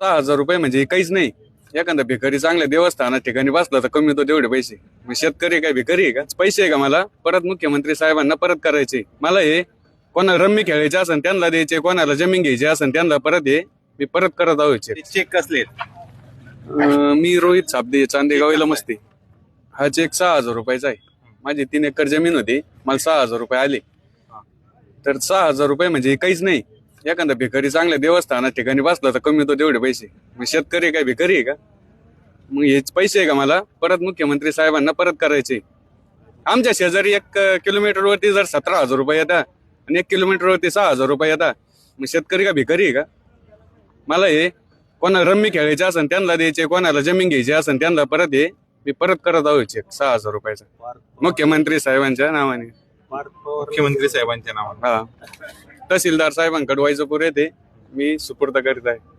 सहा हजार रुपये म्हणजे काहीच नाही. एखादा भिकारी चांगल्या देवस्थानात ठिकाणी बसला तर कमी होतो तेवढे पैसे. मग शेतकरी काय भिकारी आहे का? पैसे आहे का मला? परत मुख्यमंत्री साहेबांना परत करायचे. मला हे कोणाला रम्मी खेळायचे असेल त्यांना द्यायचे कोणाला जमीन घ्यायची असेल त्यांना परत हे मी परत करत आहोत. चेक कसले मी रोहित साबदे चांदेगावीला मस्ती. हा चेक सहा हजार रुपयाचा आहे. माझी तीन एकर जमीन होती. मला सहा हजार रुपये आले. तर सहा हजार रुपये म्हणजे काहीच नाही. एखादा भिकारी चांगल्या देवस्थानात ठिकाणी बसला तर कमी होतो तेवढे पैसे. मग शेतकरी काय भिकारी आहे का? मग हेच पैसे आहे का मला? परत मुख्यमंत्री साहेबांना परत करायचे. आमच्या शेजारी एक किलोमीटरवरती जर सतरा हजार रुपये येतात आणि एक किलोमीटरवरती सहा हजार रुपये येतात मग शेतकरी का भिकारी आहे का? मला हे कोणाला रम्मी खेळायचे असेल त्यांना द्यायचे कोणाला जमीन घ्यायची असेल त्यांना परत हे मी परत करत आहोत चेक सहा हजार रुपयाचा. मुख्यमंत्री साहेबांच्या नावाने. मुख्यमंत्री साहेबांच्या नावाने. हा. तहसीलदार साहेबांकडे वायजपूर येते. मी सुपूर्द करीत आहे.